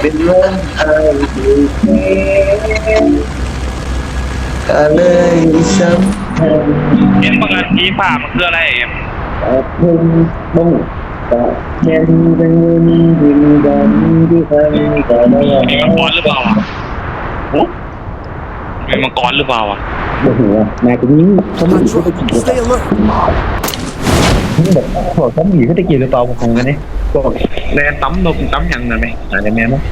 เป็นเรื่องอะไรดีก็เลยสำคัญเอ็มประกันทีฝ่ามันคืออะไรเอ็มขอบคุณบ้งตอบแทนเป็นเงินที่มีกันที่ทำก็ได้มีมังกรหรือเปล่าอะโอ้มีมังกรหรือเปล่าอะโอ้โหนายคนนี้เขาม่รู้ไปกี่ Stay alert. นี่แบบพวกเขาหนีเขาตะกี้หรือเปล่าผมคงกันนี่พวกแรงตั้มนกตั้มยังนั่นไหมอะไรแม่เนาะ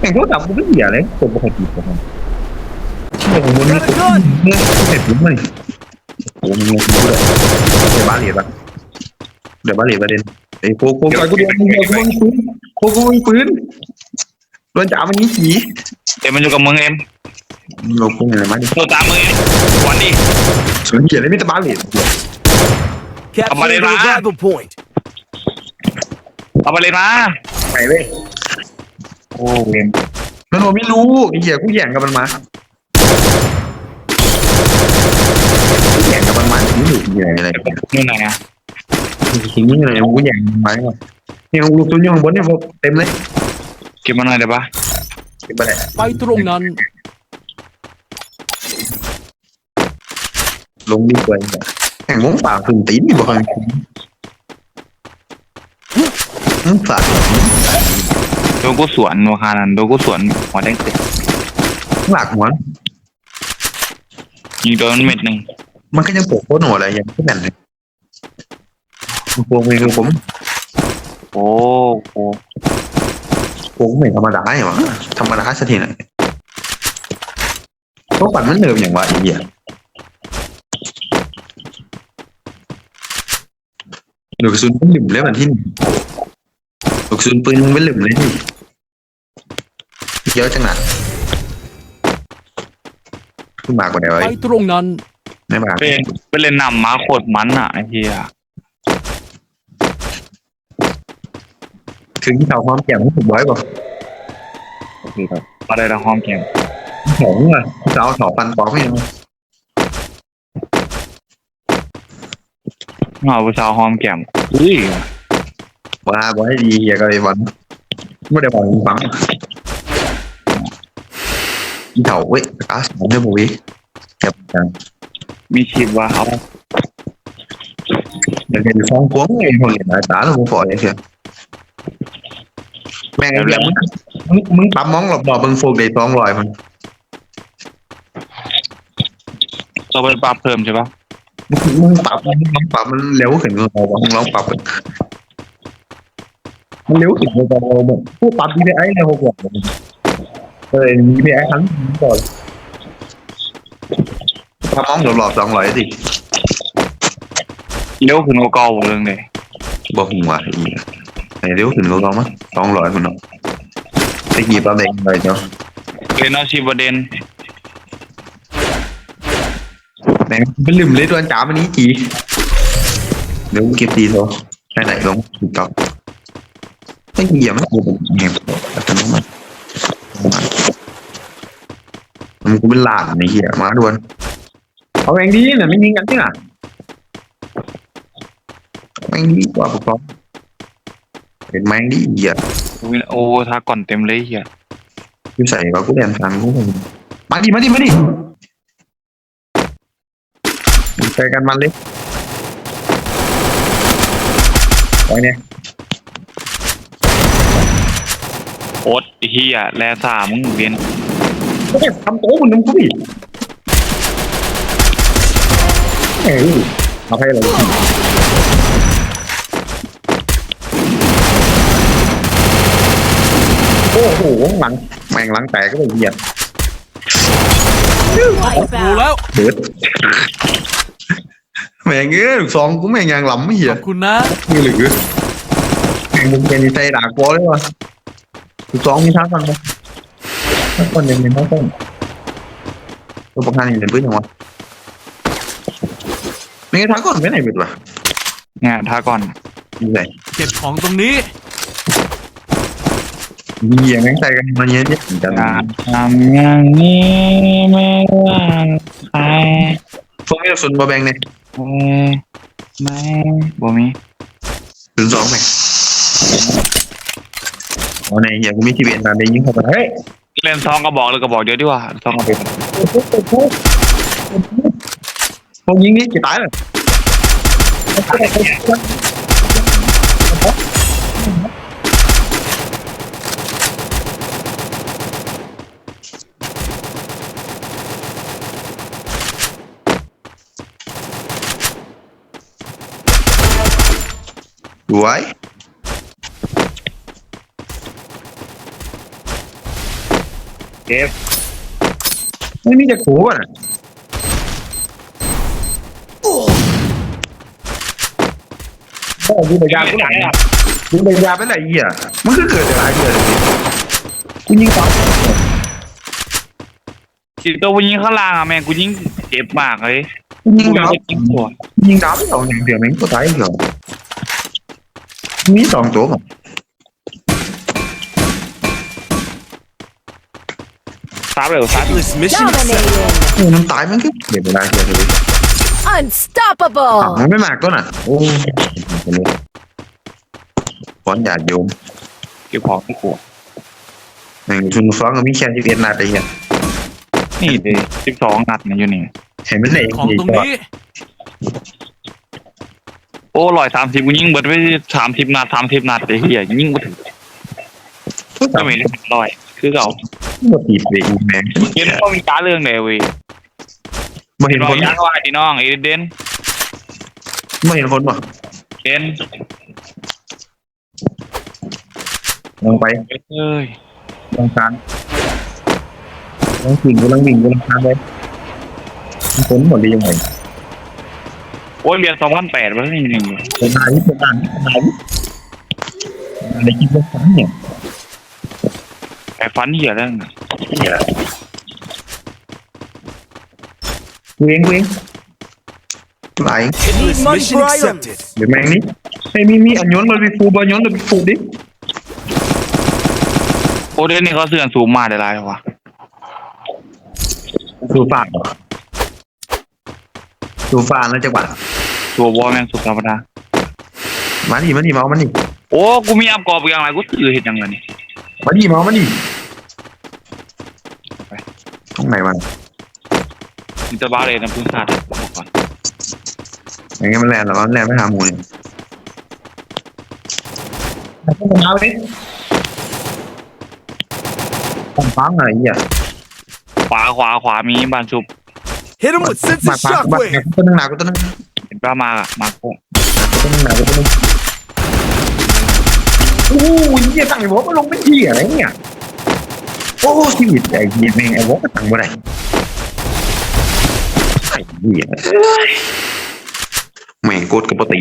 แต่เขาจับมันก็เหี้ยเลยคนปกติผมเรื่งของมันนี่ Got a gun. เรื่องเสร็จผมเลยโอ้มันงงกูเลยเดี๋ยวบ้าเหรียญปะเดี๋ยวบ้าเหรียญประเด็นไอ้โคโค่กูโดนมึงโดนปืนโคโค่มึงปืนโดนจ่ามันนี้ผีเอ็มมันอยู่กับมึงเอ็มลงพุงอะไรมาดิโทรตามมึงเอ็มวันนี้สวนเหี้ยเลยไม่ตะบ้าเหรียญ Capture Come on, the Eva. revival point. เอาไปเลยมาไปเลยโอ้เวนมันบอกไม่รู้ไอ้เหี้ยกูแย่งกับมันมากูแย่งกับมันมาถึงหนึ่งใหญ่อะไรนู่นไหนอะถึงนี่อะไรกูแย่งมันมาเนี่ยลูกตุ้นอยู่ข้างบนเนี่ยเต็มเลยเก็บมาหน่อยเดี๋ยวปะเก็บไปเลยไปตรงนั้นลงดีกว่าแข่งวงป่าถึงตีนอ ยู่บ่อยอืมฝาดโดนกูสวนวาคานันโดนกูสวนหัวแดงเต็มหลักหัวยิงโดนเม็ดหนึ่งมันก็ยังปกโคตรหนอะไรอย่างที่นั่นเลยพวกมือคือผมโอ้โหพวกไม่ธรรมดาไงวะธรรม ดาสักทีน่ะพวกปั่นมันเดิมอย่างวะไอ้เหี้ยลูกกระสุนเป็นหลืมเลยมันที่นี่ลูกกระสุนปืนมึงเป็นหลืมเลยที่เยอะจังหนักขึ้นมากกว่าไหนวะไปตรงนั้น ไม่มากเป็นเป็นเล่นนำม้าโคตรมันอะไอ้เหี้ยถึงที่เขาพร้อมแก่ไม่ถูกไว้ป่ะอะไรละหอมแก้มหงอะจะเอาสองพันปอกไม่ยัง เอาผู้สาวหอมแก้มอุ้ยว่าบอให้ดีอย่าก็ไอ้บอลไม่ได้บอลฟังอีเถาเว้ยอาสองเดือนบุ้ยเก็บกันมีชีพว่าเอาเดี๋ยวเห็นฟองกวงไอ้คนเห็นหน้าตาแล้วมึงฝอยไอ้เหี้ยแม่งไอ้เหี้ยมึงมึงมึงปั๊มมองหลบหลบมึงโฟกัสสองลอยมันจะไปปรับเพิ่มใช่ปะ มึงมึงปรับมึงลองปรับมันเร็วขึ้นเราบอกมึงลองปรับมันมันเร็วขึ้นเราบอกผู้ปรับดีไอ้เร็วกว่าเออดีไอ้ทั้งก่อนปั๊มมองหลบหลบสองลอยสิเร็วขึ้นกว่าเก่าเรื่องเลยบอกหัวไอ้เหี้ยไอ้เร็วขึ้นเราลองมั้ยสองลอยมันเนาะตะกี้ปั๊มเองเลยเนาะเล่นเอาชีประเด็น แม่งเป็นลืมเลยตัวจ๋ามันนี้จีเดี๋ยวเก็บดีโซไหนไหนลงถูกต้องไอ้เหี้ยมันกูเงี้ยอัตโนมัติมันกูเป็นหลานไอเหี้ยมาด่วนเอาแรงดีน่ะไม่ยิงกันเนี่ยแม่งดีกว่าพวกเราเป็นแม่งดีเหี้ยโอ้ทาก่อนเต็มเลยเหี้ยกูใส่ว่ากูเรียนทางกูมาดิมาดิมาดิ ไปกันมันเลยไปเนี่ยโอ๊ตไอ้เหี้ยแลสามึงเรียนก็แบบทำโต๊ะมันนึงกูดิเอ้ยเอาให้เลยโอ้โหหลังแม่งหลังแตกก็เลยเหยียบรู้แล้วเดือดแม่งเอ้ยลูกสองกูแม่งยังหล้ำไม่เหี้ขยอบคุณนะ มือหรือแม่งมึงเป็นใจด่ากอเลยวะลูกสองมีท่าฟังไหมทั้งคนยังเป็นทั้งคนตัวประกันยังเป็นเพื่อนยังวะไม่งั้นทักก่อนไม่ไหนบิดวะเนี่ยทาก่อนมีไหนเก็บของตรงนี้ มีอย่างแม่งใส่กันมาเยอะเนี่ยจังการทำอย่างนี้ไม่ว่าใคร พวกนี้สุนบะแบงเนี่ยเอ้ย ไม่บ่มีสุนสองไหมเอาในเฮียกูมีชีวิตนานได้ยิงเข้าไปเฮ้ยเล่นซองกระบอกเลยกระบอกเดียวดีกว่าซองกระบอกพวกยิงนี่จะตายเลย สวยเก็บไม่มีจะขู่อะโอ้ยยากูไหนอะกูเลยยาไปไหนเหี้ยมันก็เกิดอะไรเหี้ยเลยกูยิงสองจิตตัวกูยิงข้างล่างอะแม่งกูยิงเจ็บมากเลยกูยิงกูดาวจะยิงตัวยิงดาวไม่เอาอย่างเดียวแม่งก็ตายเหรอ มีสองตัวก่อนซับเลยซับ This mission accepted. Dominating. โอ้น้ำตายมันก็เก็บเวลาเหี้ยเลย Unstoppable. อ้าวมันไม่มากก็น่ะ โอ้ยฟอนหยาดโยมเก็บของที่กูหนึ่งชุนฟ้องก็มีแค่ที่เวียดนามไปเหี้ยนี่เลยสิบสองนัดเนี่ยอยู่นี่เห็นมันไหนของตรงนี้ โอ้ร้อยสามสิบกูยิงเบิดไปสามสิบนัดสามสิบนัดไอ้เหี้ยยิงกูถึงก็ก็ทำไม่ได้ร้อย คือเก่ามาตีไปอีกแม่งเห็นก็มีการเรื่องเลยเว้ยมาเห็เห็นนว่าคนยักษ์ว่าดีน้องไอ้เด่นมาเห็นคนป่ะเด่นลงไปเอ้ยลงคานลงวิ่งกูลังวิ่งกูลังคานไปมันคนหมดเลยยังไง โอ้ยเรียนสองพันแปดวะนี่หนึ่งคนไหนคนไหนคนไหนอะไรคิดว่าฟันเนี่ยไอ้ฟันเหี้ยแล้วน่ะเนี่ยกูเองกูเองไหล This mission accepted. เดี๋ยวแมงนี้ไอ้มีมีอันยนต์มันไปฟูบอันยนต์มันไปฟูดิโอ้เด่นนี่เขาเสื่อมสูงมากเลยไรวะฟูฟาดเหรอฟูฟาดแล้วจังหวะ ตัววอลแม่งสุดธรรมดามาดิมาดิเมามาดิโอ้กูมีอัพกรอบอย่างไรกูตื่นเห็นยังไงนี่มาดิเมามาดิตรงไหนมันมันจะบ้าเลยนะพึ่งพลาดบอกก่อนอย่างเงี้ยมันแลนด์เหรอมันแลนด์ไม่หาหมูเนี่ยเอาดิต้องฟังอะไรเงี้ยขวาขวาขวามีบานชุบ Hit him with มา sensitive ปากมา shockwave. ตัวนึงหนากูตัวนึงเห็นป้ามามาโก้ตัวนึงหนากูตัวนึงโอ้ยเหี้ยตั้งไอ้วอมาลงเป็นที่อะไรเนี่ยโอ้ชีวิตไอ้เหี้ยแม่งไอ้วอก็ตั้งบ่ได้ไอ้เหี้ยแม่งกดกับปกติ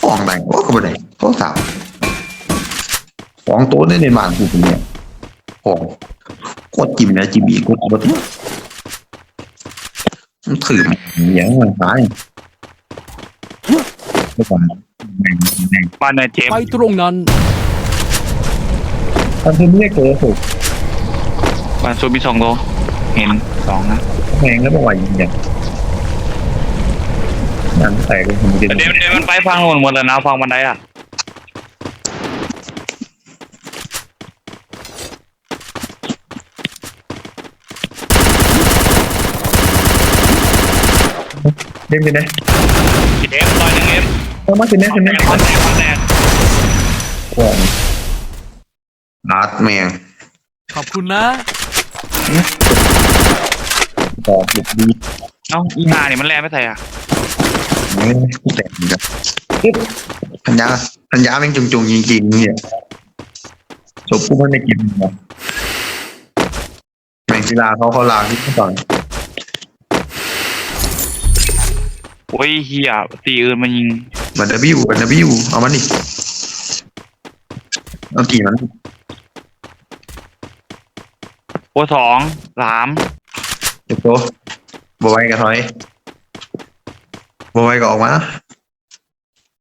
ห้องไหนวะก็บ่ได้โทรศัพท์ของโต๊ะในในบ้านกูเนี่ยของกดจิ้มนะจิ้มอีกกดเอาบ่ได้ มันถือมันอย่างมันตายไม่ก่อนแม่งแม่งบ้านนายเจมไปตรงนั้น ตอนที่ไม่ได้เจอสุดบานชุบมีสองโลเห็นสองนะแม่งแล้วบอกว่าอย่างเงี้ยนั่นแตกเลยผมจะแต่เดี๋ยวเดี๋ยวมันไปฟังโน่นหมดแล้วนะฟังบันไดอะ เล่นกันนะเอฟต่อยหนึ่งเอฟเอามาสินะสิแตนะกแตกแตกของอาร์ตแมงขอบคุณนะตอบบุกดีเอ้าอีห่านี่มันแรงไม่ใส่อะเอ้ยกูแตกเหมือนกันพันยาพันยาแม่งจุงๆจริงๆเนี่ยจบกูไม่ได้กินหรอกแม่งกีฬาเขาเขาลาที่ก่อน โอ้ยเฮียตีอื่นมันยิงมันจะบิวมันจะบิวเอามันดิเอากี่มันโอ้สองสามเดี๋ยวโตบไว้กับถอยบไว้ก็ออกมา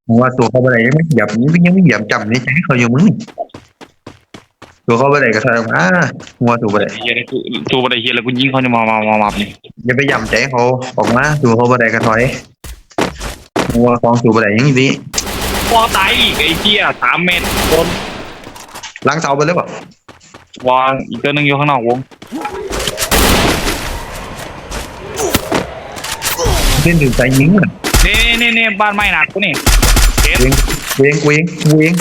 เพราะว่าตัวเขาไปไหนยังไม่เหยียบนี้ยังไม่เหยียบจำนี่ใช้เขาอยู่มึง ตัวเขาไปไหนก็ถอยออกมาหัวตัวไปไหนเฮียเลยกูตัวบันไดเฮียแล้วกูยิงเขาจะมามามามานี่อย่าไปย่ำใจเขาออกมาตัวเขาไปไหนก็ถอยหัวของตัวไปไหนยังอยู่นี่โอ้วอตายอีกไอ้เหี้ยสามเมตรโดนล้างเสาไปเลยเปล่าวอลอีกตัวหนึงอยู่ข้างนอกวงเล่นถึงใจยิงอะนี่นี่นี่บ้านไม้หนักกูนี่เจ็บเวงเวงเวงเวง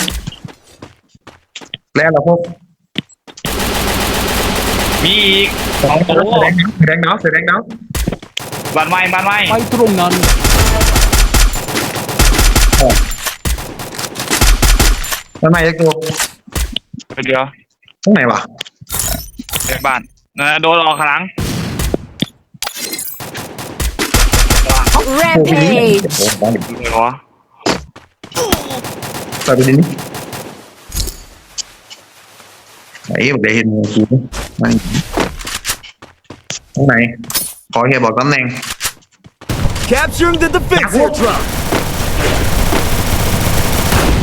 แล้วเราพวก มีอีกสองตัวแสดงแสดงดาวแสดงดาวบ้านไม้บ้านไม้ไปตรงนั้นทำไมไอ้ตัวเดี๋ยวตรงไหนวะในบ้านนะโดนออกข้างหลัง Rampage. เลยวะใส่ไปดิ ไหนบอกได้เห็นมือกูไม่ตรงไหน ขอเฮียบอกตำแหน่ง Capturing the defense airdrop.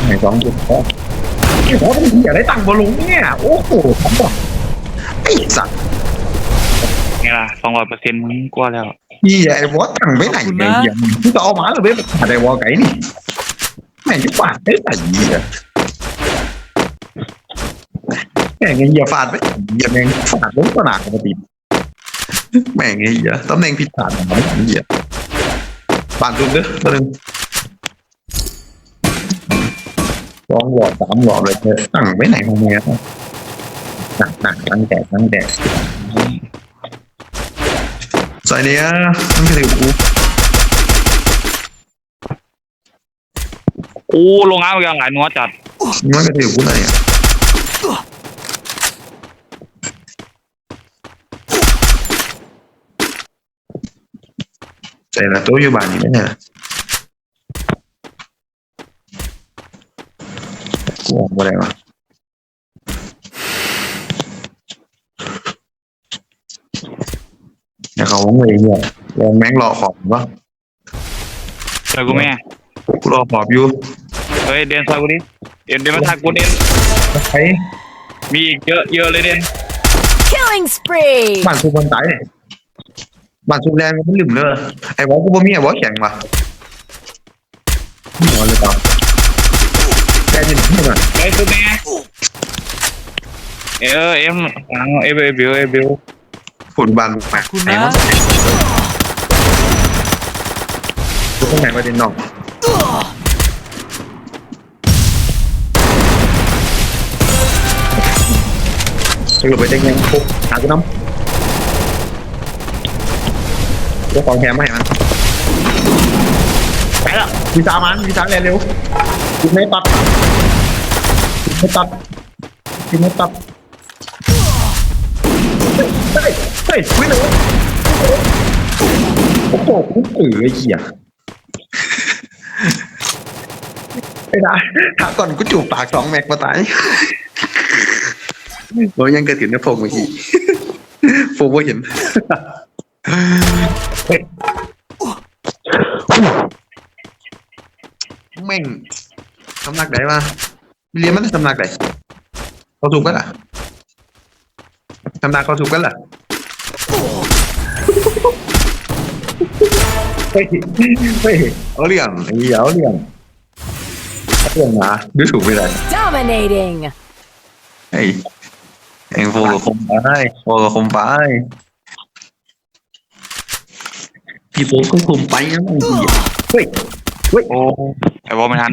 ไหนสองจุดพอไอ้หัวเป็นเหี้ยได้ตังค์บอลลุงเนี่ย โอ้โหทำบอกไอ้สัตว์ไงล่ะสองร้อยเปอร์เซ็นต์มึงกลัวแล้วเหี้ยไอ้วอตังค์ไปไหนไอ้เหี้ยมึงจะเอามาหรือไม่ขาดไอ้วอไก่นี่แม่งจะฟาดได้แต่เหี้ย แม่งไอ้เหี้ยฟาดไปเหี้ยแม่งฟาดลงสนามปกติแม่งไอ้เหี้ยตำแหน่งผิดพลาดของมันไอ้เหี้ยบานจุดเด้อตัวหนึงสองหลอดสามหลอดเลยเธอตั้งไปไหนของมึงเนี่ยหนักหนักตั้งแต่ตั้งแต่ใส่เนี้ยตั้งแต่กูโอ้ลงน้ำไปยังหลายนัวจัดมันก็ถือกูเลยอะใส่ละตัวอยู่บ้านนี่ไม่ใช่เหรอกูออกมาได้วะอย่าเขาวงเลยเนี่ยลองแม่งรอขอบวะ ซอยกูแม่กูรอขอบอยู่เฮ้ยเดนซอยกูดิเดนเดนมาทักกูเดนไอ้มีอีกเยอะเยอะเลยเดน Killing spree. บ้านซูค นตายเนี่ยบ้านซูแรงมันลืมเลยไอ้วอกูบ่มีไอ้วอแข็งว่ะหัวเลยเปล่าแกยินที่มัน ไอ้ตัวแม่ เออเอ็มเอเบลเบลเอเบลฝุ่นบานแปะคุณไหนนะวะตรงไหนประเด็นน้องสรุปไปได้ไงปุ๊บหากูน้ำเจ้าของแถมมาให้มันไปละวีซ่ามันวีซ่าเร็วๆกินไม่ตัดกินไม่ตัดกินไม่ตัดเฮ้ยเฮ้ยเฮ้ยไม่เลยโอ้โหกูตื่นไอ้เหี้ยไม่ได้ถ้าก่อนกูจูบปากสองแม็กมาตายโอ้ยยังกระถิ่นนะพงเมื่อกี้โฟกว่าเห็นเฮ้ย แม่งสำนักไหนวะเรียนมันสำนักไหนเขาถูกกันล่ะสำนักเขาถูกกันล่ะเฮ้ยเฮ้ยเอาเรื่องไอ้เหี้ยเอาเรื่องเอาเรื่องนะดูถูกไปเลย Dominating. ไอ้เองโฟกับคมไปโฟกับคมไป พี่โฟก็ผมไปนะไอ้เหี้ยเฮ้ยโอ้ไอ้บอลไม่ทัน